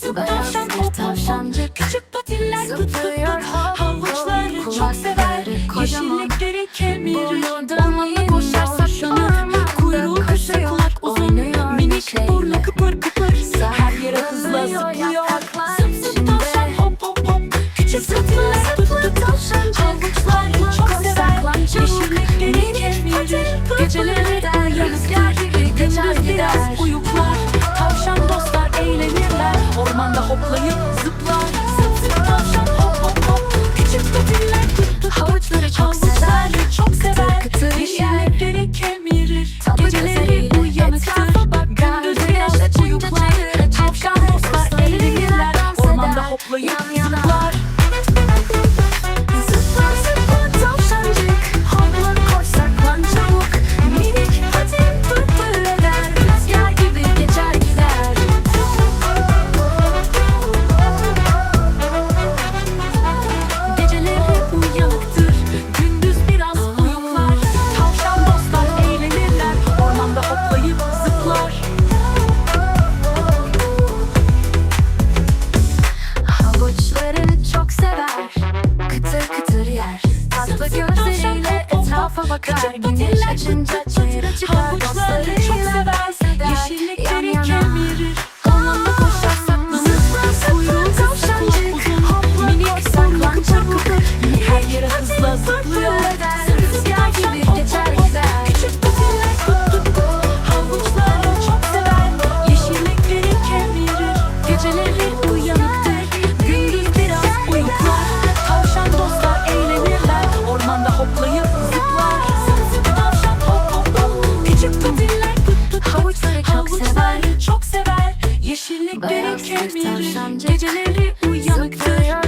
Sigara şeker tavşancı Küçük patiller tutuyor Havuçları çok sever. Yeşillikleri kemirir Onunla koşar saklanır Kuyruğu köşe kulak uzun. Minik burnu kıpır kıpır. Her yere hızla zıplıyor. Zıp zıp tavşan hop hop hop. Küçük patiller tuttu tavşan Havuçları çok sever. Yeşillikleri kemirir Geceleri der Rüzgar gibi geçer. gider. Ormanda hoplayıp zıplar. Paslı gözleriyle etrafa bakar Gidiler çınca çayıra çıkar Dostları Benlik benim kemirim Geceleri uyanıktır.